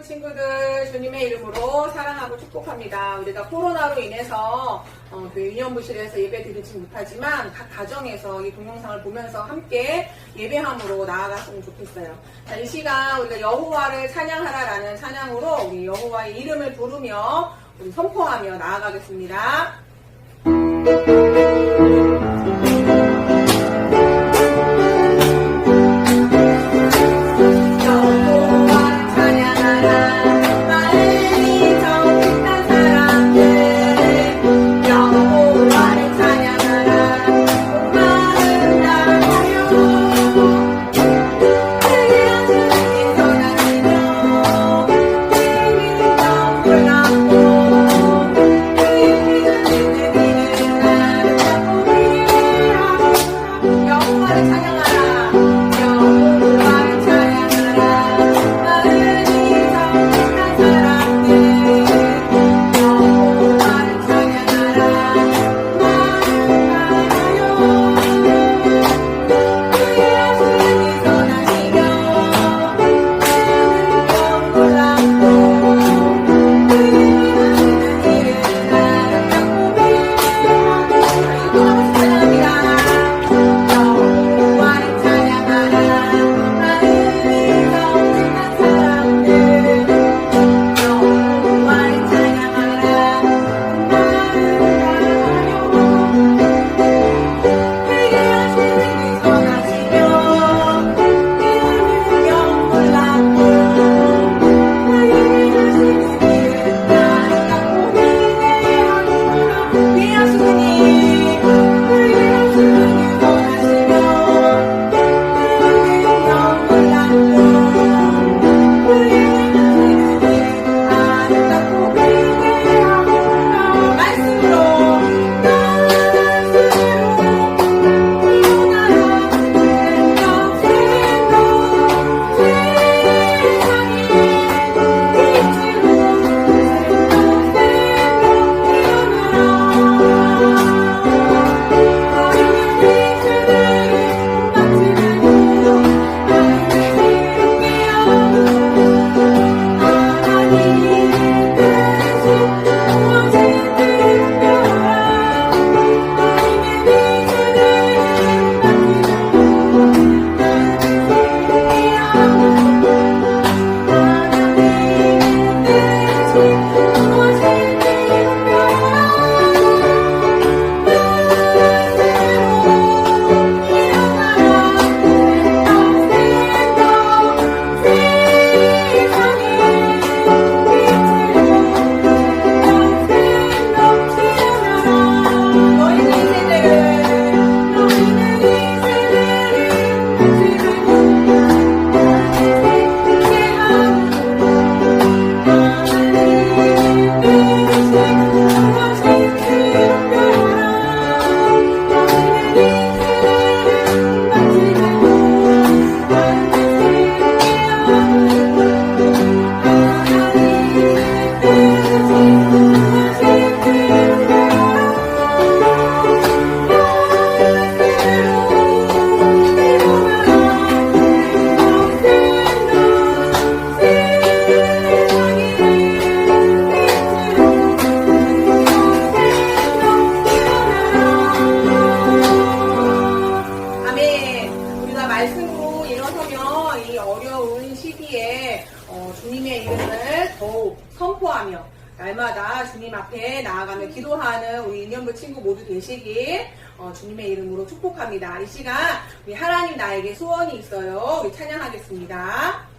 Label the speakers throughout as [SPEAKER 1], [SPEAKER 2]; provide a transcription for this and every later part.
[SPEAKER 1] 캠프 친구들 주님의 이름으로 사랑하고 축복합니다. 우리가 코로나로 인해서 어, 교회 유년부실에서 예배 드리지 못하지만 각 가정에서 이 동영상을 보면서 함께 예배함으로 나아갔으면 좋겠어요. 자, 이 시간 우리가 여호와를 찬양하라라는 찬양으로 우리 여호와의 이름을 부르며 우리 선포하며 나아가겠습니다. 축복합니다. 이 시간 우리 하나님 나에게 소원이 있어요. 우리 찬양하겠습니다.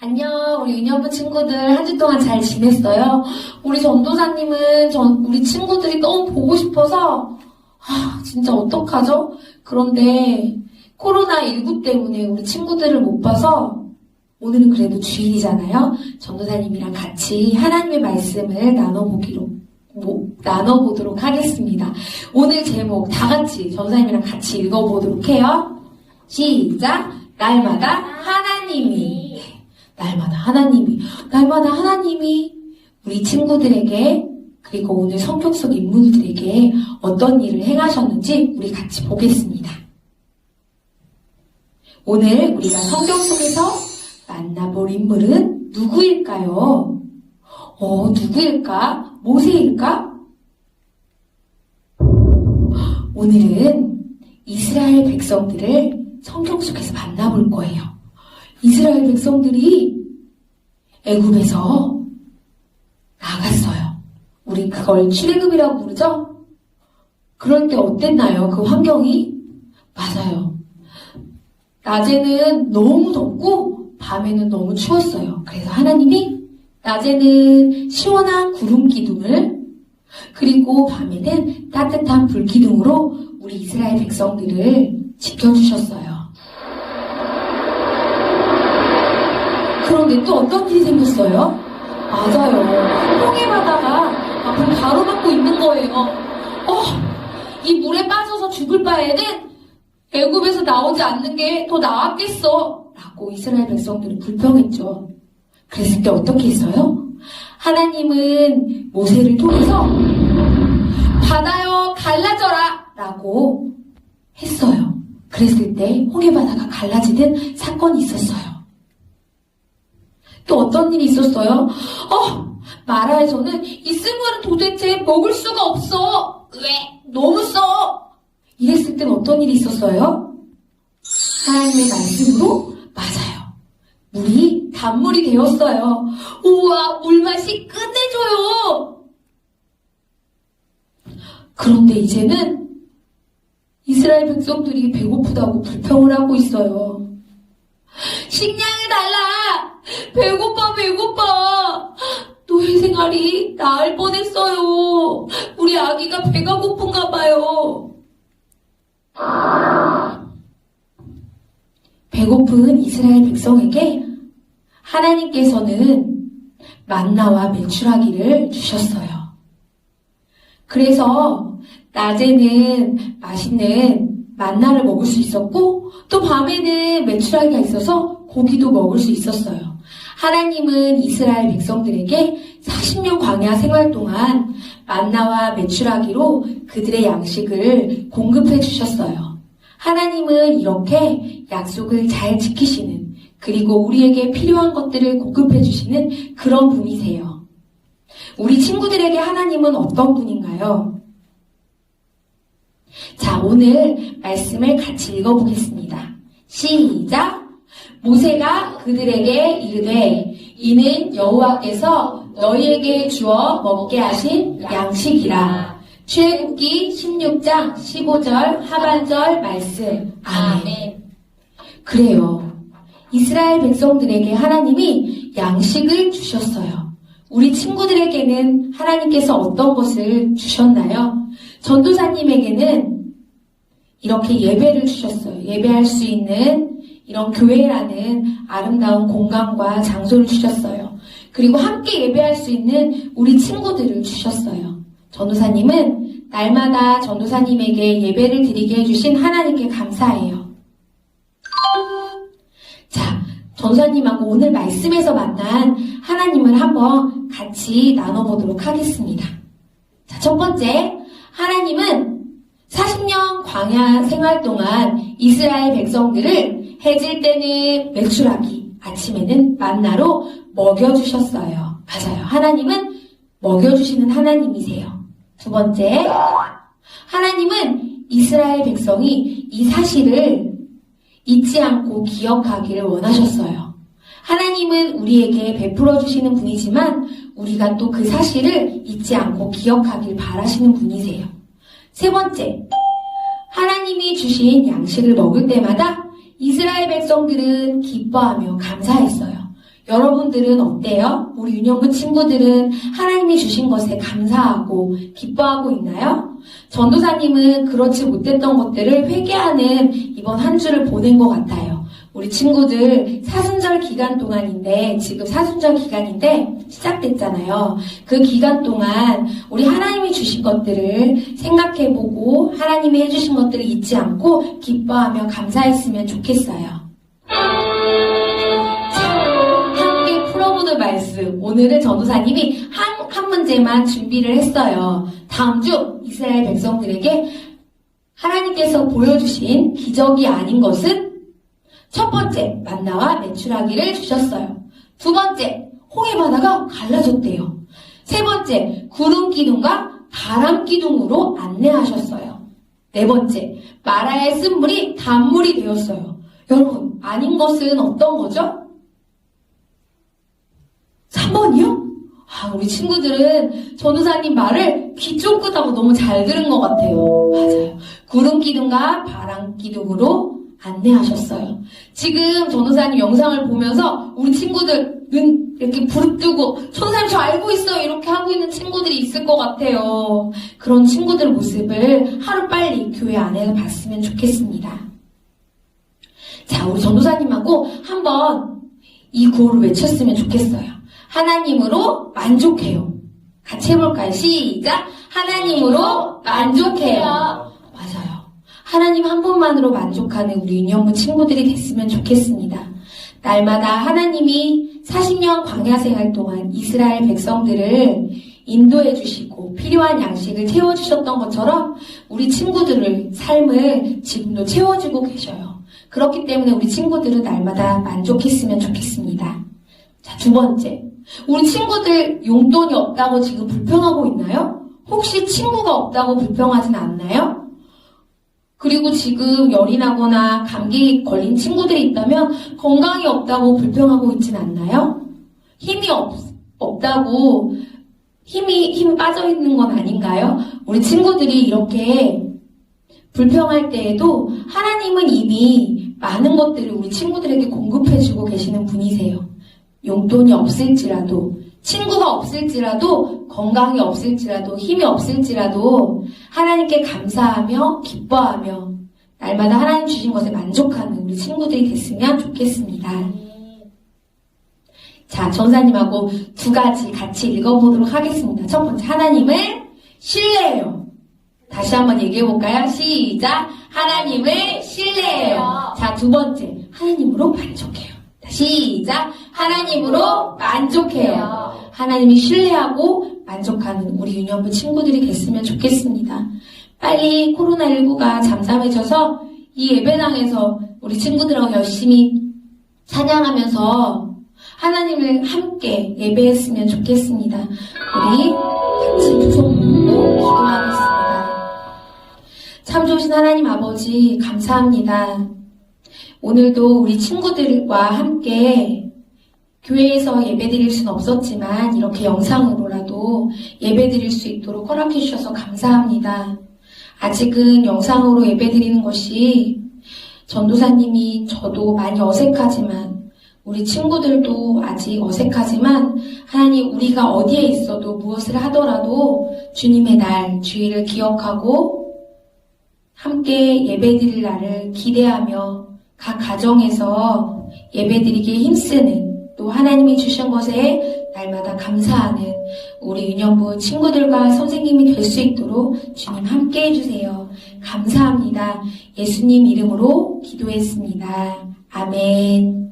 [SPEAKER 2] 안녕, 우리 인연부 친구들 한 주 동안 잘 지냈어요? 우리 전도사님은 전 우리 친구들이 너무 보고 싶어서 아, 진짜 어떡하죠? 그런데 코로나19 때문에 우리 친구들을 못 봐서 오늘은 그래도 주일이잖아요. 전도사님이랑 같이 하나님의 말씀을 나눠보기로 뭐, 나눠보도록 하겠습니다. 오늘 제목 다 같이 전도사님이랑 같이 읽어보도록 해요. 시작! 날마다 하나님이 날마다 하나님이, 날마다 하나님이 우리 친구들에게, 그리고 오늘 성경 속 인물들에게 어떤 일을 행하셨는지 우리 같이 보겠습니다. 오늘 우리가 성경 속에서 만나볼 인물은 누구일까요? 어, 누구일까? 모세일까? 오늘은 이스라엘 백성들을 성경 속에서 만나볼 거예요. 이스라엘 백성들이 애굽에서 나갔어요. 우리 그걸 출애굽이라고 부르죠? 그럴 때 어땠나요? 그 환경이? 맞아요. 낮에는 너무 덥고 밤에는 너무 추웠어요. 그래서 하나님이 낮에는 시원한 구름 기둥을 그리고 밤에는 따뜻한 불 기둥으로 우리 이스라엘 백성들을 지켜주셨어요. 그런데 또 어떤 일이 생겼어요? 맞아요. 홍해 바다가 앞을 가로막고 있는 거예요. 어, 이 물에 빠져서 죽을 바에는 애굽에서 나오지 않는 게 더 나았겠어. 라고 이스라엘 백성들은 불평했죠. 그랬을 때 어떻게 했어요? 하나님은 모세를 통해서 바다여 갈라져라 라고 했어요. 그랬을 때 홍해 바다가 갈라지는 사건이 있었어요. 또 어떤 일이 있었어요? 어, 마라에서는 이 쓴물은 도대체 먹을 수가 없어. 왜? 너무 써. 이랬을 땐 어떤 일이 있었어요? 하나님의 말씀으로 맞아요. 물이 단물이 되었어요. 우와, 물맛이 끝내줘요. 그런데 이제는 이스라엘 백성들이 배고프다고 불평을 하고 있어요. 식량을 달라! 배고파, 배고파! 노예 생활이 나을 뻔했어요. 우리 아기가 배가 고픈가 봐요. 배고픈 이스라엘 백성에게 하나님께서는 만나와 메추라기를 주셨어요. 그래서 낮에는 맛있는 만나를 먹을 수 있었고 또 밤에는 메추라기가 있어서 고기도 먹을 수 있었어요. 하나님은 이스라엘 백성들에게 40년 광야 생활 동안 만나와 메추라기로 그들의 양식을 공급해 주셨어요. 하나님은 이렇게 약속을 잘 지키시는 그리고 우리에게 필요한 것들을 공급해 주시는 그런 분이세요. 우리 친구들에게 하나님은 어떤 분인가요? 자, 오늘 말씀을 같이 읽어보겠습니다. 시작! 모세가 그들에게 이르되 이는 여호와께서 너희에게 주어 먹게 하신 양식이라. 출애굽기 16장 15절 하반절 말씀. 아멘. 그래요. 이스라엘 백성들에게 하나님이 양식을 주셨어요. 우리 친구들에게는 하나님께서 어떤 것을 주셨나요? 전도사님에게는 이렇게 예배를 주셨어요. 예배할 수 있는 이런 교회라는 아름다운 공간과 장소를 주셨어요. 그리고 함께 예배할 수 있는 우리 친구들을 주셨어요. 전도사님은 날마다 전도사님에게 예배를 드리게 해주신 하나님께 감사해요. 자, 전도사님하고 오늘 말씀에서 만난 하나님을 한번 같이 나눠보도록 하겠습니다. 자, 첫 번째, 하나님은 40년 광야 생활 동안 이스라엘 백성들을 해질 때는 메추라기, 아침에는 만나로 먹여주셨어요. 맞아요. 하나님은 먹여주시는 하나님이세요. 두 번째, 하나님은 이스라엘 백성이 이 사실을 잊지 않고 기억하기를 원하셨어요. 하나님은 우리에게 베풀어 주시는 분이지만 우리가 또 그 사실을 잊지 않고 기억하길 바라시는 분이세요. 세 번째, 하나님이 주신 양식을 먹을 때마다 이스라엘 백성들은 기뻐하며 감사했어요. 여러분들은 어때요? 우리 유년부 친구들은 하나님이 주신 것에 감사하고 기뻐하고 있나요? 전도사님은 그렇지 못했던 것들을 회개하는 이번 한 주를 보낸 것 같아요. 우리 친구들 사순절 기간 동안인데 지금 사순절 기간인데 시작됐잖아요. 그 기간 동안 우리 하나님이 주신 것들을 생각해보고 하나님이 해주신 것들을 잊지 않고 기뻐하며 감사했으면 좋겠어요. 함께 풀어보는 말씀. 오늘은 전도사님이 한, 한 문제만 준비를 했어요. 다음 주 이스라엘 백성들에게 하나님께서 보여주신 기적이 아닌 것은 첫 번째, 만나와 메추라기를 주셨어요. 두 번째, 홍해 바다가 갈라졌대요. 세 번째, 구름 기둥과 바람 기둥으로 안내하셨어요. 네 번째, 마라의 쓴물이 단물이 되었어요. 여러분, 아닌 것은 어떤 거죠? 3번이요? 아, 우리 친구들은 전우사님 말을 귀 쫑긋하고 너무 잘 들은 것 같아요. 맞아요. 구름 기둥과 바람 기둥으로 안내하셨어요. 지금 전우사님 영상을 보면서 우리 친구들 눈 이렇게 부릅뜨고 전우사님 저 알고 있어요 이렇게 하고 있는 친구들이 있을 것 같아요. 그런 친구들 모습을 하루빨리 교회 안에서 봤으면 좋겠습니다. 자, 우리 전도사님하고 한번 이 구호를 외쳤으면 좋겠어요. 하나님으로 만족해요. 같이 해볼까요? 시작! 하나님으로 만족해요. 하나님 한 분만으로 만족하는 우리 유년부 친구들이 됐으면 좋겠습니다. 날마다 하나님이 40년 광야 생활 동안 이스라엘 백성들을 인도해 주시고 필요한 양식을 채워 주셨던 것처럼 우리 친구들을 삶을 지금도 채워주고 계셔요. 그렇기 때문에 우리 친구들은 날마다 만족했으면 좋겠습니다. 자, 두 번째. 우리 친구들 용돈이 없다고 지금 불평하고 있나요? 혹시 친구가 없다고 불평하진 않나요? 그리고 지금 열이 나거나 감기 걸린 친구들이 있다면 건강이 없다고 불평하고 있진 않나요? 힘이 없, 없다고 힘이, 힘 빠져 있는 건 아닌가요? 우리 친구들이 이렇게 불평할 때에도 하나님은 이미 많은 것들을 우리 친구들에게 공급해주고 계시는 분이세요. 용돈이 없을지라도, 친구가 없을지라도, 건강이 없을지라도, 힘이 없을지라도, 하나님께 감사하며, 기뻐하며, 날마다 하나님 주신 것에 만족하는 우리 친구들이 됐으면 좋겠습니다. 자, 전사님하고 두 가지 같이 읽어보도록 하겠습니다. 첫 번째, 하나님을 신뢰해요. 다시 한번 얘기해볼까요? 시작! 하나님을 신뢰해요. 자, 두 번째, 하나님으로 만족해요. 시작! 하나님으로 만족해요. 하나님이 신뢰하고 만족하는 우리 유년부 친구들이 됐으면 좋겠습니다. 빨리 코로나19가 잠잠해져서 이 예배당에서 우리 친구들하고 열심히 찬양하면서 하나님을 함께 예배했으면 좋겠습니다. 우리 같이 모으고 기도하겠습니다. 참 좋으신 하나님 아버지 감사합니다. 오늘도 우리 친구들과 함께 교회에서 예배드릴 수는 없었지만 이렇게 영상으로라도 예배드릴 수 있도록 허락해 주셔서 감사합니다. 아직은 영상으로 예배드리는 것이 전도사님이 저도 많이 어색하지만 우리 친구들도 아직 어색하지만 하나님 우리가 어디에 있어도 무엇을 하더라도 주님의 날 주의를 기억하고 함께 예배드릴 날을 기대하며 각 가정에서 예배드리기에 힘쓰는 또 하나님이 주신 것에 날마다 감사하는 우리 유년부 친구들과 선생님이 될 수 있도록 주님 함께 해주세요. 감사합니다. 예수님 이름으로 기도했습니다. 아멘.